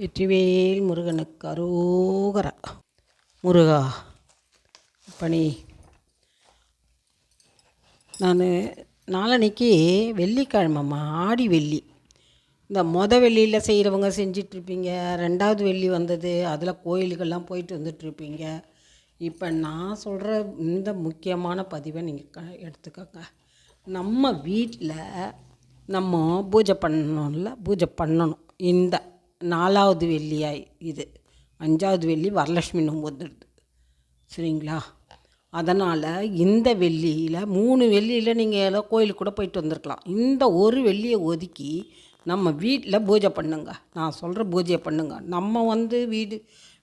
வெற்றிவேல் முருகனுக்கு அரோகர. முருகா பணி நான் நாளன்னைக்கு வெள்ளிக்கிழமம்மா ஆடி வெள்ளி. இந்த மொத வெள்ளியில் செய்கிறவங்க செஞ்சிட்ருப்பீங்க ரெண்டாவது வெள்ளி வந்தது அதில் கோயிலுக்கெல்லாம் போயிட்டு வந்துட்ருப்பீங்க. இப்போ நான் சொல்கிற இந்த முக்கியமான பதிவை நீங்கள் க எடுத்துக்கோங்க. நம்ம வீட்டில் நம்ம பூஜை பண்ணணும்ல பூஜை பண்ணணும். இந்த நாலாவது வெள்ளியாய் இது. அஞ்சாவது வெள்ளி வரலட்சுமி நோம்பு வந்துடுது சரிங்களா? அதனால் இந்த வெள்ளியில் மூணு வெள்ளியில் நீங்கள் ஏதோ கோயிலுக்கு கூட போயிட்டு வந்திருக்கலாம். இந்த ஒரு வெள்ளியை ஒதுக்கி நம்ம வீட்டில் பூஜை பண்ணுங்க. நான் சொல்கிற பூஜையை பண்ணுங்க. நம்ம வந்து வீடு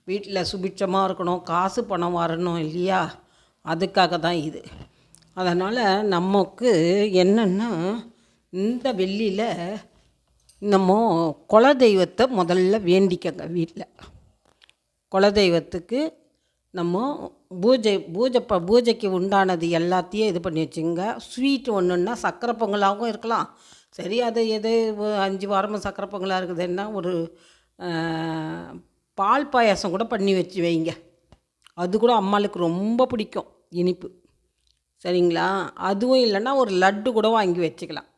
வீட்டில் சுபிட்சமாக இருக்கணும் காசு பணம் வரணும் இல்லையா? அதுக்காக தான் இது. அதனால் நமக்கு என்னென்னா இந்த வெள்ளியில் நம்ம குல தெய்வத்தை முதல்ல வேண்டிக்கங்க வீட்டில் குல தெய்வத்துக்கு நம்ம பூஜை பூஜை ப பூஜைக்கு உண்டானது எல்லாத்தையும் இது பண்ணி வச்சுங்க. ஸ்வீட் ஒன்றுன்னா சக்கரை பொங்கலாகவும் இருக்கலாம். சரி அது எது அஞ்சு வாரமும் சக்கரை பொங்கலாக இருக்குதுன்னா ஒரு பால் பாயாசம் கூட பண்ணி வச்சு வைங்க. அது கூட அம்மாளுக்கு ரொம்ப பிடிக்கும் இனிப்பு. சரிங்களா? அதுவும் இல்லைன்னா ஒரு லட்டு கூட வாங்கி வச்சுக்கலாம்.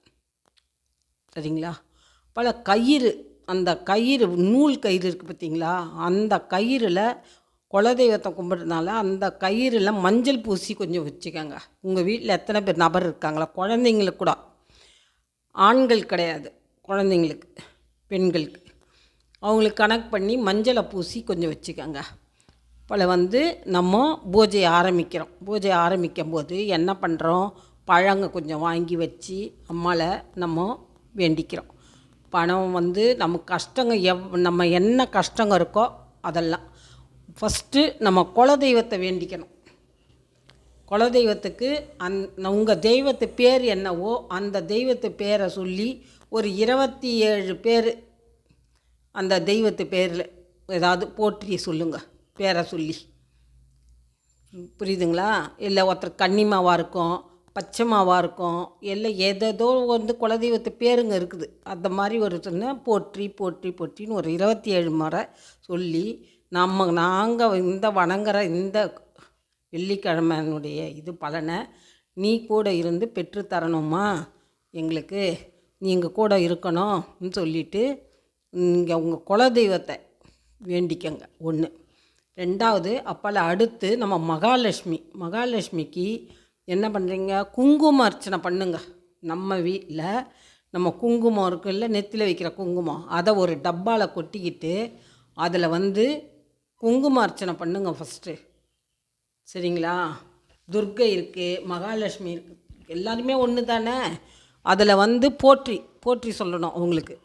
சரிங்களா? பல கயிறு அந்த கயிறு நூல் கயிறு இருக்குது பார்த்தீங்களா அந்த கயிறில் குலதெய்வத்தை கும்பிட்றதுனால அந்த கயிறில் மஞ்சள் பூசி கொஞ்சம் வச்சுக்கோங்க. உங்கள் வீட்டில் எத்தனை பேர் நபர் இருக்காங்களா? குழந்தைங்களுக்கு கூட. ஆண்கள் கிடையாது குழந்தைங்களுக்கு பெண்களுக்கு. அவங்களுக்கு கணக்கு பண்ணி மஞ்சளை பூசி கொஞ்சம் வச்சுக்கோங்க. பல வந்து நம்ம பூஜை ஆரம்பிக்கிறோம். பூஜை ஆரம்பிக்கும் போது என்ன பண்ணுறோம் பழங்க கொஞ்சம் வாங்கி வச்சு அம்மாவை நம்ம வேண்டிக்கிறோம். பணம் வந்து நம்ம கஷ்டங்க எவ் நம்ம என்ன கஷ்டங்க இருக்கோ அதெல்லாம். ஃபஸ்ட்டு நம்ம குலதெய்வத்தை வேண்டிக்கணும். குலதெய்வத்துக்கு அந் உங்கள் தெய்வத்து பேர் என்னவோ அந்த தெய்வத்து பேரை சொல்லி ஒரு இருபத்தி ஏழு பேர் அந்த தெய்வத்து பேரில் ஏதாவது போற்றி சொல்லுங்கள் பேரை சொல்லி. புரியுதுங்களா? இல்லை ஒருத்தர் கன்னிமாவாக இருக்கும் பச்சை மாவாக இருக்கும். இல்லை எதேதோ வந்து குலதெய்வத்து பேருங்க இருக்குது. அந்த மாதிரி ஒரு சொன்ன போற்றி போற்றி போற்றின்னு ஒரு இருபத்தி ஏழு முறை சொல்லி நம்ம நாங்கள் இந்த வணங்குற இந்த வெள்ளிக்கிழமைனுடைய இது பலனை நீ கூட இருந்து பெற்று தரணுமா? எங்களுக்கு நீங்கள் கூட இருக்கணும்னு சொல்லிட்டு இங்கே உங்கள் குலதெய்வத்தை வேண்டிக்கங்க. ஒன்று ரெண்டாவது அப்போல அடுத்து நம்ம மகாலட்சுமி. மகாலட்சுமிக்கு என்ன பண்ணுறீங்க குங்கும அர்ச்சனை பண்ணுங்க. நம்ம வீட்டில் நம்ம குங்குமம் இருக்குல்ல நெத்தியில் வைக்கிற குங்குமம். அதை ஒரு டப்பாவில் கொட்டிக்கிட்டு அதில் வந்து குங்கும அர்ச்சனை பண்ணுங்க ஃபஸ்ட்டு சரிங்களா? துர்க்கை இருக்குது மகாலட்சுமி இருக்குது எல்லாருமே ஒன்று தானே? அதில் வந்து போற்றி போற்றி சொல்லணும் அவங்களுக்கு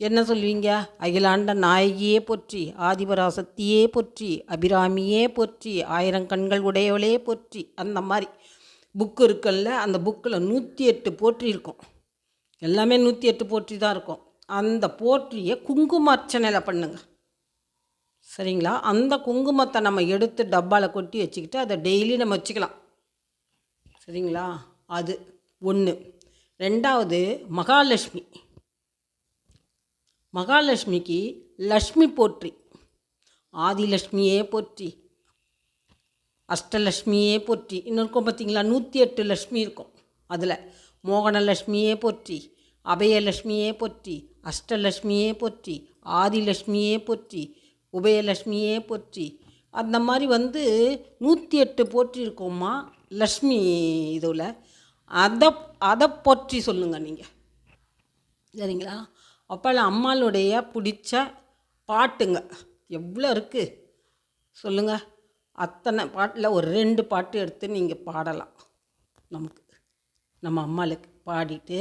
என்ன சொல்லுவீங்க? அகிலாண்ட நாயகியே போற்றி ஆதிபராசக்தியே போற்றி அபிராமியே போற்றி ஆயிரம் கண்கள் உடையவளே போற்றி அந்த மாதிரி. புக்கு இருக்குல்ல அந்த புக்கில் நூற்றி எட்டு போற்றி இருக்கும். எல்லாமே நூற்றி எட்டு போற்றி தான் இருக்கும். அந்த போற்றியை குங்கும அர்ச்சனையில் பண்ணுங்க. சரிங்களா? அந்த குங்குமத்தை நம்ம எடுத்து டப்பாவில் கொட்டி வச்சுக்கிட்டு அதை டெய்லி நம்ம வச்சுக்கலாம். சரிங்களா? அது ஒன்று ரெண்டாவது மகாலட்சுமி. மகாலட்சுமிக்கு லக்ஷ்மி போற்றி ஆதிலட்சுமியே போற்றி அஷ்டலக்ஷ்மியே போற்றி. இன்னும் இருக்கும் பார்த்தீங்களா? நூற்றி எட்டு லக்ஷ்மி இருக்கும் அதில். மோகனலட்சுமியே போற்றி அபயலக்ஷ்மியே போற்றி அஷ்டலட்சுமியே போற்றி ஆதிலக்ஷ்மியே போற்றி உபயலக்ஷ்மியே போற்றி. அந்த மாதிரி வந்து நூற்றி எட்டு போற்றி இருக்கோம்மா லக்ஷ்மி இதில். அதை அதை போற்றி சொல்லுங்கள் நீங்கள் சரிங்களா? அப்போல்லாம் அம்மாளுடைய பிடிச்ச பாட்டுங்க. எவ்வளோ இருக்குது சொல்லுங்கள் அத்தனை பாட்டில் ஒரு ரெண்டு பாட்டு எடுத்து நீங்கள் பாடலாம். நமக்கு நம்ம அம்மாளுக்கு பாடிட்டு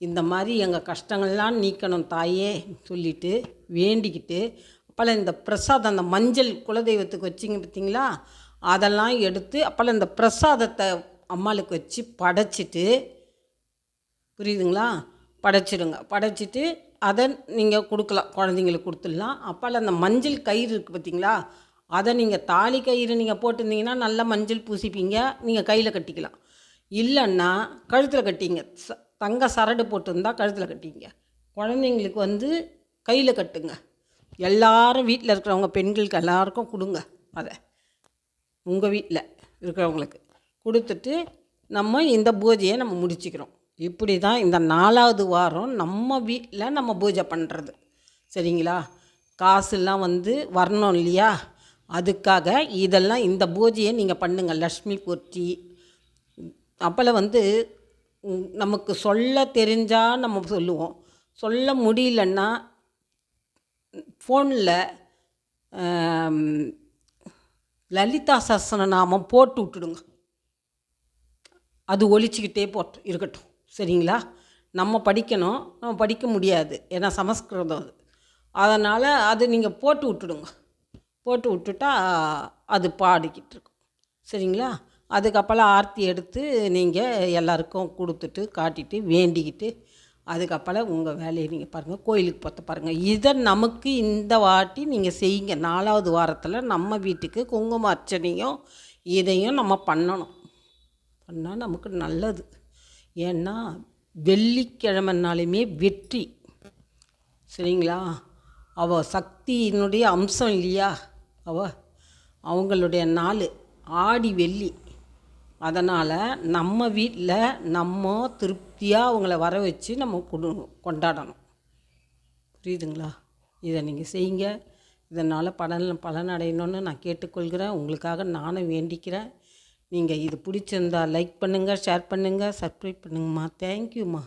இந்த மாதிரி எங்கள் கஷ்டங்கள்லாம் நீக்கணும் தாயே சொல்லிட்டு வேண்டிக்கிட்டு அப்போல்லாம் இந்த பிரசாதம் அந்த மஞ்சள் குலதெய்வத்துக்கு வச்சிங்க பார்த்தீங்களா அதெல்லாம் எடுத்து அப்போல்லாம் இந்த பிரசாதத்தை அம்மாளுக்கு வச்சு படைச்சிட்டு புரியுதுங்களா? படைச்சிடுங்க. படைச்சிட்டு அதை நீங்கள் கொடுக்கலாம். குழந்தைங்களுக்கு கொடுத்துடலாம். அப்போல்லாம் அந்த மஞ்சள் கயிறு இருக்குது பார்த்தீங்களா அதை நீங்கள் தாலி கயிறு நீங்கள் போட்டிருந்தீங்கன்னா நல்லா மஞ்சள் பூசிப்பீங்க நீங்கள் கையில் கட்டிக்கலாம். இல்லைன்னா கழுத்தில் கட்டிங்க. ச தங்க சரடு போட்டிருந்தா கழுத்தில் கட்டிங்க. குழந்தைங்களுக்கு வந்து கையில் கட்டுங்க. எல்லாரும் வீட்டில் இருக்கிறவங்க பெண்களுக்கு எல்லாருக்கும் கொடுங்க அதை. உங்கள் வீட்டில் இருக்கிறவங்களுக்கு கொடுத்துட்டு நம்ம இந்த பூஜையை நம்ம முடிச்சுக்கிறோம். இப்படி தான் இந்த நாலாவது வாரம் நம்ம வீட்டில் நம்ம பூஜை பண்ணுறது சரிங்களா? காசுலாம் வந்து வரணும் இல்லையா? அதுக்காக இதெல்லாம் இந்த பூஜையை நீங்கள் பண்ணுங்கள் லக்ஷ்மி போற்றி அப்போல்லாம் வந்து நமக்கு சொல்ல தெரிஞ்சால் நம்ம சொல்லுவோம். சொல்ல முடியலன்னா ஃபோனில் லலிதா சஹஸ்ரநாமம் போட்டு விட்டுடுங்க. அது ஒழிச்சிக்கிட்டே போட்டு இருக்கட்டும். சரிங்களா? நம்ம படிக்கணும். நம்ம படிக்க முடியாது. ஏன்னா சமஸ்கிருதம் அது. அதனால் அது நீங்கள் போட்டு விட்டுடுங்க. போட்டு விட்டுட்டா அது பாடிக்கிட்டு இருக்கும். சரிங்களா? அதுக்கப்புறம் ஆர்த்தி எடுத்து நீங்கள் எல்லாருக்கும் கொடுத்துட்டு காட்டிட்டு வேண்டிக்கிட்டு அதுக்கப்புறம் உங்கள் வேலையை நீங்கள் பாருங்கள் கோயிலுக்கு பார்த்து பாருங்கள் இதை நமக்கு இந்த வாட்டி நீங்கள் செய்யுங்க. நாலாவது வாரத்தில் நம்ம வீட்டுக்கு குங்கும அர்ச்சனையும் இதையும் நம்ம பண்ணணும். பண்ணால் நமக்கு நல்லது. ஏன்னா வெள்ளிக்கிழமைனாலுமே வெற்றி. சரிங்களா? அவ சக்தியினுடைய அம்சம் இல்லையா? அவ அவங்களுடைய நாள் ஆடி வெள்ளி. அதனால் நம்ம வீட்டில் நம்ம திருப்தியாக அவங்கள வர வச்சு நம்ம கொடு கொண்டாடணும். புரியுதுங்களா? இதை நீங்கள் செய்யுங்க. இதனால் பலன் பலன் அடையணும்னு நான் கேட்டுக்கொள்கிறேன். உங்களுக்காக நானும் வேண்டிக்கிறேன். நீங்கள் இது பிடிச்சிருந்தா லைக் பண்ணுங்கள் ஷேர் பண்ணுங்கள் சப்ஸ்கிரைப் பண்ணுங்கம்மா. தேங்க்யூம்மா